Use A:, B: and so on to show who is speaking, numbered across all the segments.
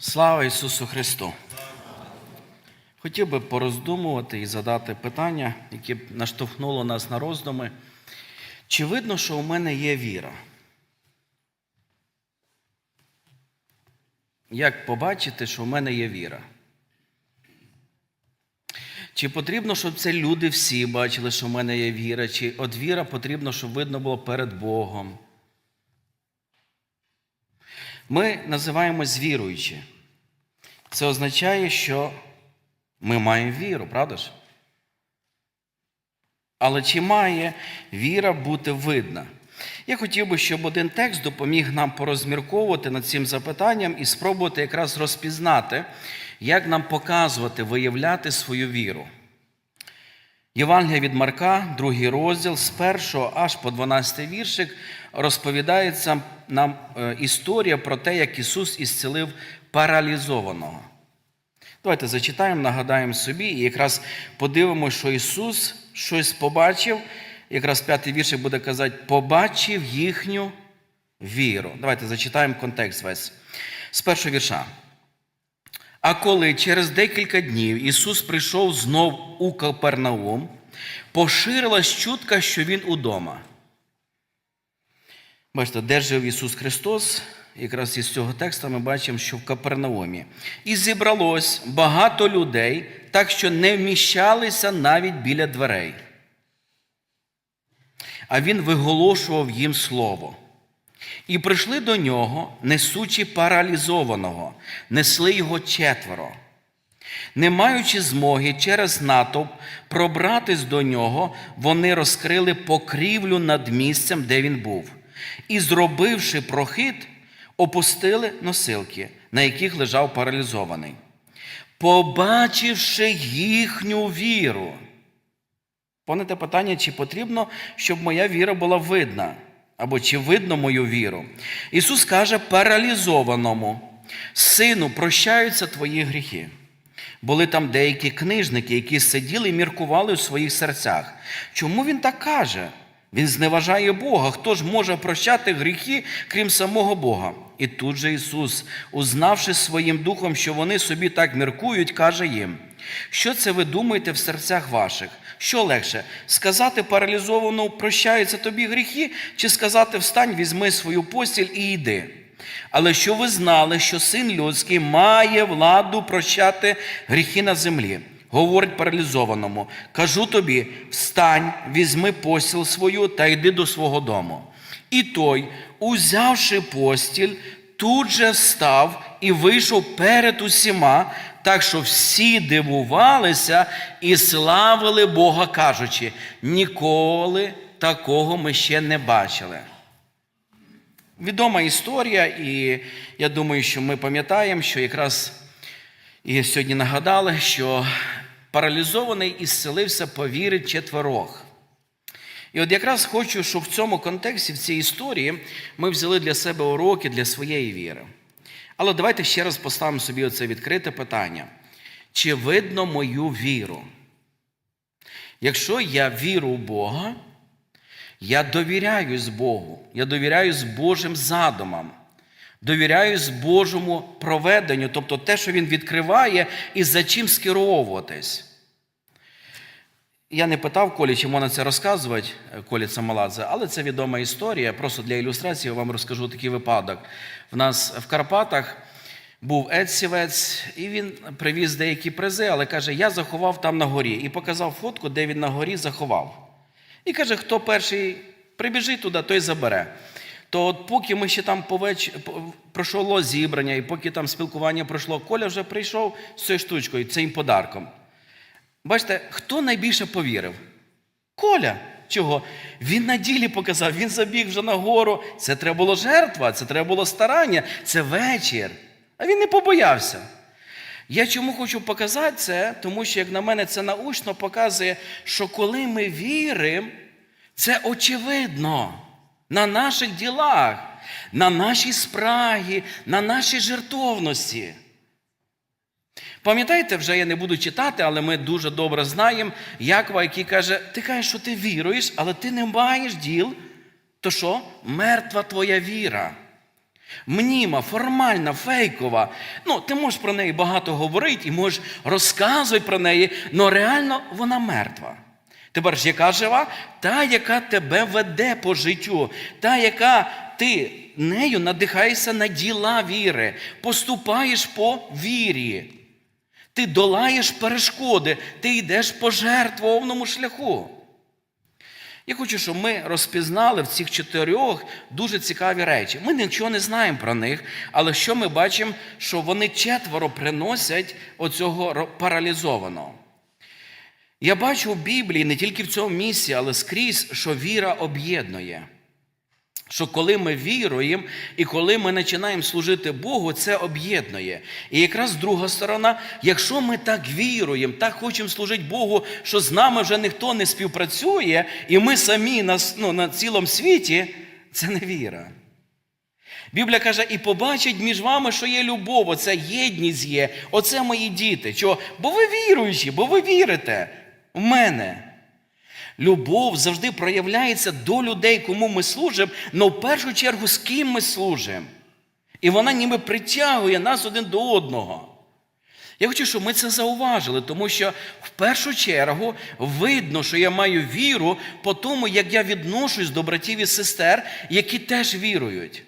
A: Слава Ісусу Христу! Хотів би пороздумувати і задати питання, яке б наштовхнуло нас на роздуми. Чи видно, що у мене є віра? Як побачити, що в мене є віра? Чи потрібно, щоб це люди всі бачили, що в мене є віра? Чи от віра потрібно, щоб видно було перед Богом? Ми називаємось віруючі. Це означає, що ми маємо віру, правда ж? Але чи має віра бути видна? Я хотів би, щоб один текст допоміг нам порозмірковувати над цим запитанням і спробувати якраз розпізнати, як нам показувати, виявляти свою віру. Євангелія від Марка, другий розділ, з 1 аж по 12 віршик, розповідається нам е, історія про те, як Ісус ісцелив паралізованого. Давайте зачитаємо, нагадаємо собі і якраз подивимося, що Ісус щось побачив. Якраз п'ятий віршик буде казати, побачив їхню віру. Давайте зачитаємо контекст весь. З першого вірша. А коли через декілька днів Ісус прийшов знов у Капернаум, поширилась чутка, що Він удома. Бачите, де жив Ісус Христос? Якраз із цього тексту ми бачимо, що в Капернаумі. І зібралось багато людей, так що не вміщалися навіть біля дверей. А він виголошував їм слово. І прийшли до нього, несучи паралізованого, несли його четверо. Не маючи змоги через натовп пробратись до нього, вони розкрили покрівлю над місцем, де він був, і, зробивши прохід, опустили носилки, на яких лежав паралізований. Побачивши їхню віру. Пам'ятаєте питання, чи потрібно, щоб моя віра була видна? Або чи видно мою віру? Ісус каже паралізованому, сину, прощаються твої гріхи. Були там деякі книжники, які сиділи і міркували у своїх серцях. Чому він так каже? Він зневажає Бога. Хто ж може прощати гріхи, крім самого Бога? І тут же Ісус, узнавши своїм духом, що вони собі так міркують, каже їм: що це ви думаєте в серцях ваших? Що легше, сказати паралізованому прощаються тобі гріхи, чи сказати встань, візьми свою постіль і йди? Але що ви знали, що син людський має владу прощати гріхи на землі? Говорить паралізованому, кажу тобі: встань, візьми постіль свою та йди до свого дому. І той, узявши постіль, тут же встав і вийшов перед усіма, так що всі дивувалися і славили Бога, кажучи, ніколи такого ми ще не бачили. Відома історія, і я думаю, що ми пам'ятаємо, що якраз і сьогодні нагадали, що паралізований ісцелився по вірі четверох. І от якраз хочу, щоб в цьому контексті, в цій історії, ми взяли для себе уроки для своєї віри. Але давайте ще раз поставимо собі оце відкрите питання. Чи видно мою віру? Якщо я віру в Бога, я довіряюсь Богу, я довіряюсь Божим задумам, довіряюсь Божому проведенню, тобто те, що Він відкриває і за чим скеровуватись. Я не питав Колі, чи можна це розказувати, Колі Цамаладзе, але це відома історія. Просто для ілюстрації я вам розкажу такий випадок. В нас в Карпатах був Едсівець, і він привіз деякі призи, але каже, я заховав там на горі. І показав фотку, де він на горі заховав. І каже, хто перший прибіжить туди, той забере. То от поки ми ще там повеч... пройшло зібрання, і поки там спілкування пройшло, Коля вже прийшов з цією штучкою, цим подарком. Бачите, хто найбільше повірив? Коля. Чого? Він на ділі показав, він забіг вже на гору. Це треба було жертва, це треба було старання, це вечір. А він не побоявся. Я чому хочу показати це, тому що, як на мене, це научно показує, що коли ми віримо, це очевидно на наших ділах, на нашій спрагі, на нашій жертовності. Пам'ятаєте, вже я не буду читати, але ми дуже добре знаємо Якова, який каже: ти кажеш, що ти віруєш, але ти не маєш діл, то що? Мертва твоя віра. Мніма, формальна, фейкова. Ну, ти можеш про неї багато говорити і можеш розказувати про неї, але реально вона мертва. Тепер ж яка жива? Та, яка тебе веде по життю, та, яка ти нею надихаєшся на діла віри, поступаєш по вірі. Ти долаєш перешкоди, ти йдеш по жертвовному шляху. Я хочу, щоб ми розпізнали в цих чотирьох дуже цікаві речі. Ми нічого не знаємо про них, але що ми бачимо, що вони четверо приносять оцього паралізованого. Я бачу в Біблії не тільки в цьому місці, але скрізь, що віра об'єднує. Що коли ми віруємо і коли ми починаємо служити Богу, це об'єднує. І якраз друга сторона, якщо ми так віруємо, так хочемо служити Богу, що з нами вже ніхто не співпрацює, і ми самі на, ну, на цілому світі, це не віра. Біблія каже, і побачить між вами, що є любов, оця єдність є, оце мої діти. Чого? Бо ви віруючі, бо ви вірите в мене. Любов завжди проявляється до людей, кому ми служимо, але в першу чергу з ким ми служимо. І вона ніби притягує нас один до одного. Я хочу, щоб ми це зауважили, тому що в першу чергу видно, що я маю віру по тому, як я відношусь до братів і сестер, які теж вірують.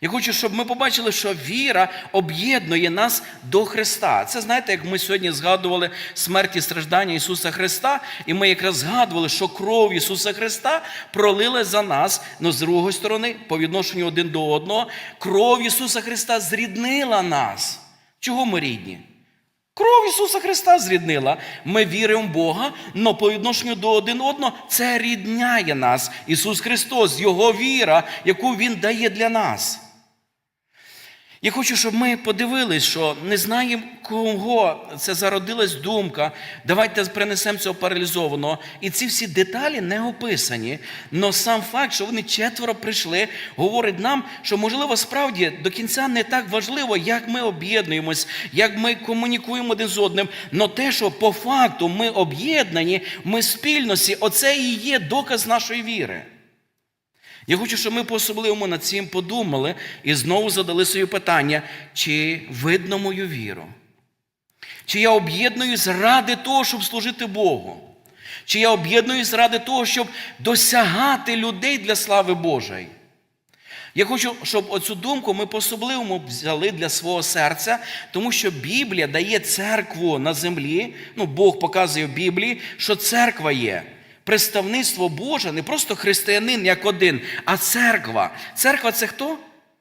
A: Я хочу, щоб ми побачили, що віра об'єднує нас до Христа. Це знаєте, як ми сьогодні згадували смерть і страждання Ісуса Христа, і ми якраз згадували, що кров Ісуса Христа пролила за нас, ну з другої сторони, по відношенню один до одного, кров Ісуса Христа зріднила нас. Чого ми рідні? Кров Ісуса Христа зріднила. Ми віримо в Бога, але по відношенню до один одного це рідняє нас. Ісус Христос, Його віра, яку Він дає для нас. Я хочу, щоб ми подивились, що не знаємо, кого це зародилась думка. Давайте принесемо цього паралізованого. І ці всі деталі не описані. Але сам факт, що вони четверо прийшли, говорить нам, що, можливо, справді до кінця не так важливо, як ми об'єднуємось, як ми комунікуємо один з одним. Но те, що по факту ми об'єднані, ми в спільності, оце і є доказ нашої віри. Я хочу, щоб ми по-особливому над цим подумали і знову задали собі питання, чи видно мою віру? Чи я об'єднуюсь ради того, щоб служити Богу? Чи я об'єднуюсь ради того, щоб досягати людей для слави Божої? Я хочу, щоб оцю думку ми по-особливому взяли для свого серця, тому що Біблія дає церкву на землі. Ну, Бог показує в Біблії, що церква є. Представництво Боже не просто християнин як один, а церква. Церква це хто?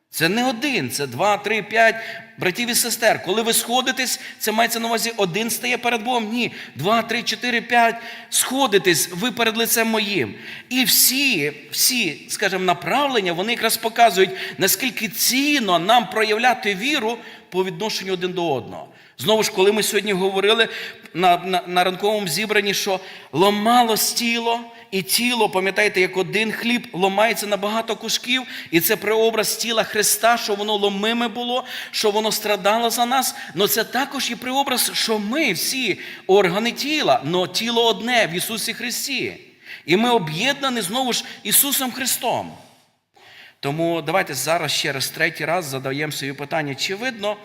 A: Це не один, це два, три, п'ять братів і сестер. Коли ви сходитесь, це мається на увазі один стає перед Богом. Ні, два, три, чотири, п'ять. Сходитесь, ви перед лицем моїм. І всі, всі, скажімо, направлення, вони якраз показують, наскільки цінно нам проявляти віру по відношенню один до одного. Знову ж, коли ми сьогодні говорили на, на, на ранковому зібранні, що ломалось тіло, і тіло, пам'ятаєте, як один хліб ломається на багато кусків, і це преобраз тіла Христа, що воно ломиме було, що воно страдало за нас. але це також і преобраз, що ми всі органи тіла, але тіло одне в Ісусі Христі. І ми об'єднані знову ж Ісусом Христом. Тому давайте зараз ще раз третій раз задаємо собі питання, чи видно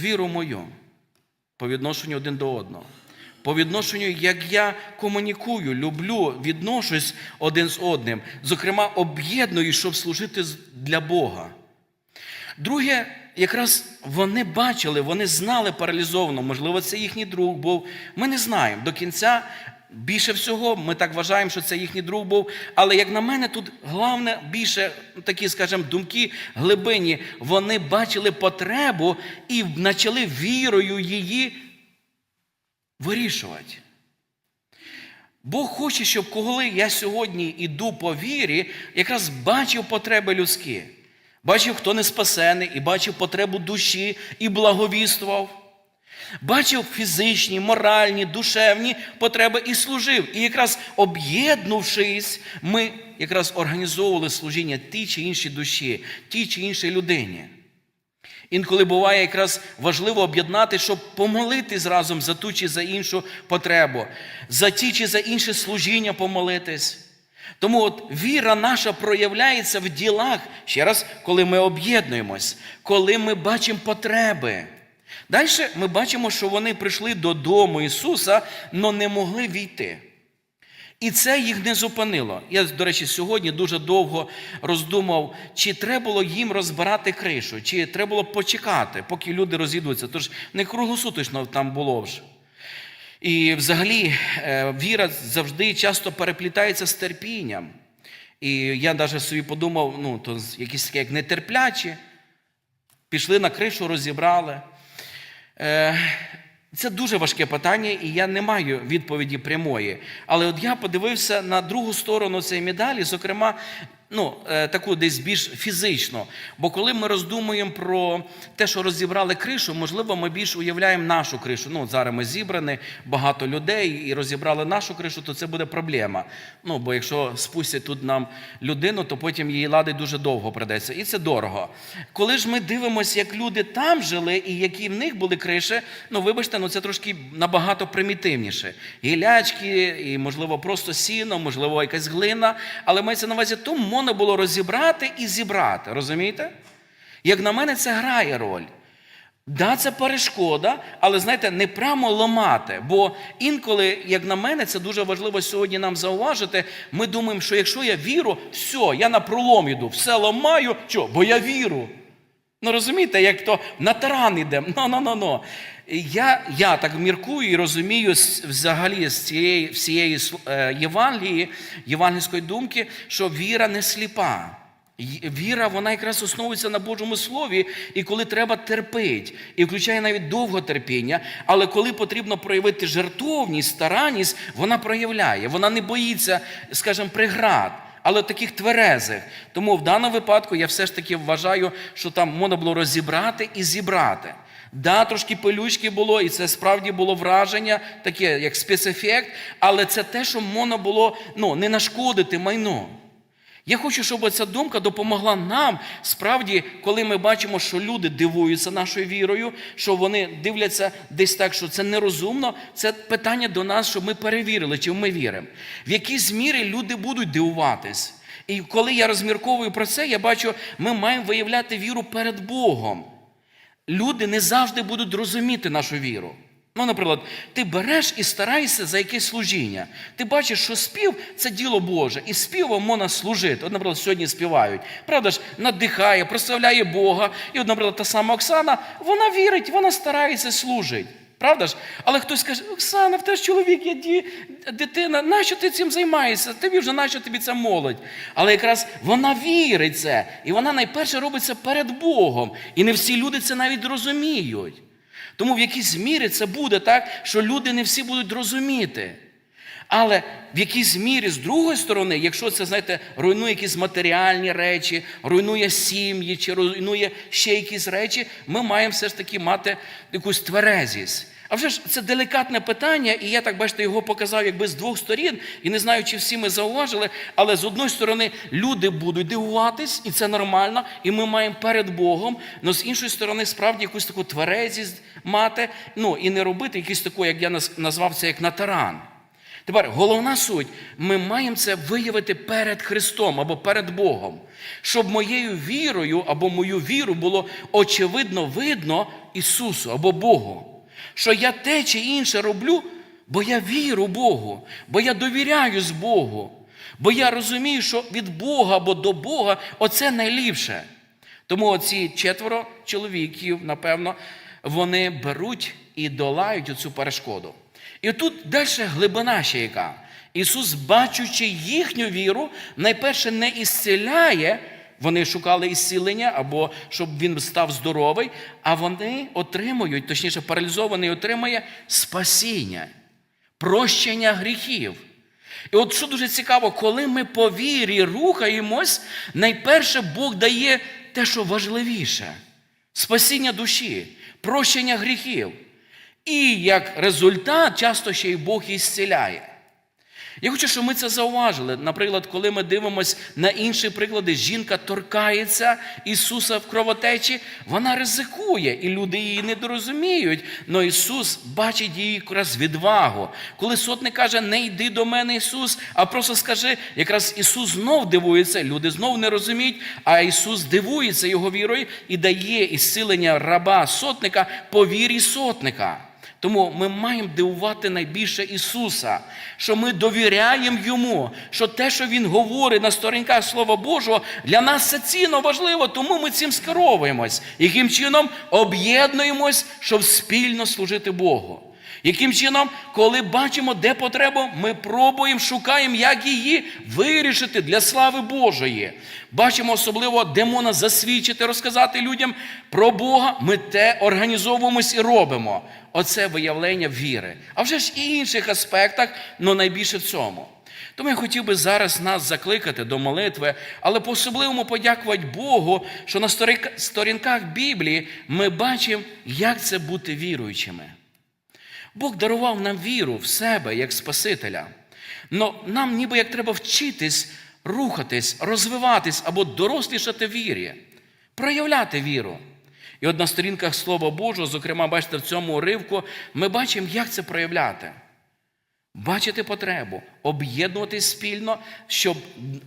A: віру мою по відношенню один до одного. По відношенню, як я комунікую, люблю, відношусь один з одним, зокрема, об'єдную, щоб служити для Бога. Друге, якраз вони бачили, вони знали паралізовано, можливо, це їхній друг був. Ми не знаємо до кінця. Більше всього, ми так вважаємо, що це їхній друг був. Але як на мене, тут головне більше такі, скажімо, думки глибині. Вони бачили потребу і почали вірою її вирішувати. Бог хоче, щоб коли я сьогодні йду по вірі, якраз бачив потреби людські, бачив, хто не спасений, і бачив потребу душі і благовіствував. Бачив фізичні, моральні, душевні потреби і служив. І якраз об'єднувшись, ми якраз організовували служіння тій чи іншій душі, тій чи іншій людині. Інколи буває якраз важливо об'єднати, щоб помолитись разом за ту чи за іншу потребу, за ті чи за інше служіння помолитись. Тому от віра наша проявляється в ділах, ще раз, коли ми об'єднуємось, коли ми бачимо потреби. Далі ми бачимо, що вони прийшли додому Ісуса, але не могли війти. І це їх не зупинило. Я, до речі, сьогодні дуже довго роздумав, чи треба було їм розбирати кришу, чи треба було почекати, поки люди розійдуться. Тож не круглосуточно там було вже. І взагалі е, віра завжди часто переплітається з терпінням. І я навіть собі подумав, ну, то якісь такі як нетерплячі, пішли на кришу, розібрали. Е, Це дуже важке питання, і я не маю відповіді прямої. Але от я подивився на другу сторону цієї медалі, зокрема, ну, е, таку десь більш фізично. Бо коли ми роздумуємо про те, що розібрали кришу, можливо, ми більш уявляємо нашу кришу. Ну, зараз ми зібрані, багато людей і розібрали нашу кришу, то це буде проблема. Ну, бо якщо спустять тут нам людину, то потім її ладить дуже довго придеться. І це дорого. Коли ж ми дивимося, як люди там жили і які в них були криші, ну вибачте, ну це трошки набагато примітивніше. Гілячки, і, можливо, просто сіно, можливо, якась глина. Але мається на увазі, то можна було розібрати і зібрати. Розумієте? Як на мене, це грає роль. Да, це перешкода, але знаєте, не прямо ламати. Бо інколи, як на мене, це дуже важливо сьогодні нам зауважити. Ми думаємо, що якщо я віру, все, я на пролом іду, все ламаю, що? Бо я віру. Ну розумієте, як то на таран іде. Ну, ну, ну, ну. Я, я так міркую і розумію взагалі з цієї всієї е, Євангелії, євангельської думки, що віра не сліпа. Віра, вона якраз основується на Божому Слові, і коли треба терпить, і включає навіть довготерпіння, але коли потрібно проявити жертовність, старанність, вона проявляє. Вона не боїться, скажімо, преград, але таких тверезих. Тому в даному випадку я все ж таки вважаю, що там можна було розібрати і зібрати. Да, трошки пилючки було, і це справді було враження, таке як спецефект, але це те, що можна було ну, не нашкодити майно. Я хочу, щоб ця думка допомогла нам справді, коли ми бачимо, що люди дивуються нашою вірою, що вони дивляться десь так, що це нерозумно. Це питання до нас, щоб ми перевірили, чи ми віримо. В якійсь мірі люди будуть дивуватись. І коли я розмірковую про це, я бачу, ми маємо виявляти віру перед Богом. Люди не завжди будуть розуміти нашу віру. Ну, наприклад, ти береш і стараєшся за якесь служіння. Ти бачиш, що спів це діло Боже, і співом можна служити. От, наприклад, сьогодні співають. Правда ж, надихає, прославляє Бога. І, от, наприклад, та сама Оксана, вона вірить, вона старається служить. Правда ж? Але хтось каже, Оксана, в теж чоловік є ді, дитина, нащо ти цим займаєшся? Тобі вже нащо тобі ця молодь? Але якраз вона вірить це, і вона найперше робить це перед Богом. І не всі люди це навіть розуміють. Тому в якійсь мірі це буде так, що люди не всі будуть розуміти. Але в якійсь мірі, з другої сторони, якщо це, знаєте, руйнує якісь матеріальні речі, руйнує сім'ї чи руйнує ще якісь речі, ми маємо все ж таки мати якусь тверезість. А вже ж це делікатне питання, і я так бачите, його показав якби з двох сторін. І не знаю, чи всі ми зауважили, але з одної сторони люди будуть дивуватись, і це нормально, і ми маємо перед Богом. але з іншої сторони, справді якусь таку тверезість мати, ну і не робити якусь таку, як я назвав це, як на таран. Тепер головна суть, ми маємо це виявити перед Христом або перед Богом, щоб моєю вірою або мою віру було очевидно видно Ісусу або Богу. Що я те чи інше роблю, бо я віру Богу, бо я довіряюсь Богу, бо я розумію, що від Бога або до Бога оце найліпше. Тому оці четверо чоловіків, напевно, вони беруть і долають оцю перешкоду. І тут далі глибина ще яка. Ісус, бачучи їхню віру, найперше не ісціляє, вони шукали ісцілення або щоб він став здоровий, а вони отримують, точніше, паралізований отримує спасіння, прощення гріхів. І от що дуже цікаво, коли ми по вірі рухаємось, найперше Бог дає те, що важливіше спасіння душі, прощення гріхів. І як результат, часто ще й Бог ісціляє. Я хочу, щоб ми це зауважили. Наприклад, коли ми дивимося на інші приклади, жінка торкається Ісуса в кровотечі, вона ризикує, і люди її не дорозуміють. Але Ісус бачить її якраз відвагу. Коли сотник каже, не йди до мене, Ісус, а просто скажи, якраз Ісус знов дивується, люди знов не розуміють, а Ісус дивується його вірою і дає ісцілення раба сотника по вірі сотника. Тому ми маємо дивувати найбільше Ісуса, що ми довіряємо Йому, що те, що Він говорить на сторінках Слова Божого, для нас це цінно важливо, тому ми цим скеровуємось. Яким чином об'єднуємось, щоб спільно служити Богу. Яким чином, коли бачимо, де потреба, ми пробуємо, шукаємо, як її вирішити для слави Божої. Бачимо особливо, де можна засвідчити, розказати людям про Бога, ми те організовуємось і робимо. Оце виявлення віри. А вже ж і інших аспектах, але найбільше в цьому. Тому я хотів би зараз нас закликати до молитви, але по-особливому подякувати Богу, що на сторінках Біблії ми бачимо, як це бути віруючими. Бог дарував нам віру в себе як Спасителя. Но нам ніби як треба вчитись, рухатись, розвиватись або дорослішати вірі, проявляти віру. І от на сторінках Слова Божого, зокрема, бачите, в цьому уривку, ми бачимо, як це проявляти. Бачити потребу, об'єднуватись спільно, щоб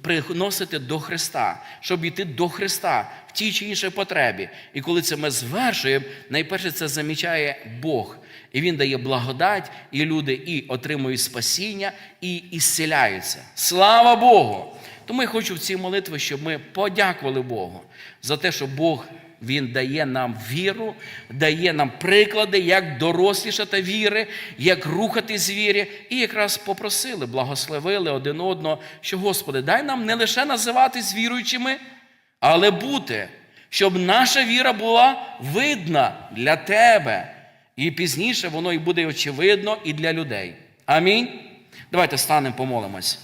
A: приносити до Христа, щоб йти до Христа в тій чи іншій потребі. І коли це ми звершуємо, найперше це замічає Бог. І Він дає благодать, і люди і отримують спасіння, і ісціляються. Слава Богу! Тому я хочу в цій молитві, щоб ми подякували Богу за те, що Бог він дає нам віру, дає нам приклади, як дорослішати віри, як рухати з вірі, і якраз попросили, благословили один одного, що, Господи, дай нам не лише називатись віруючими, але бути, щоб наша віра була видна для Тебе. І пізніше воно і буде очевидно і для людей. Амінь. Давайте станемо, помолимось.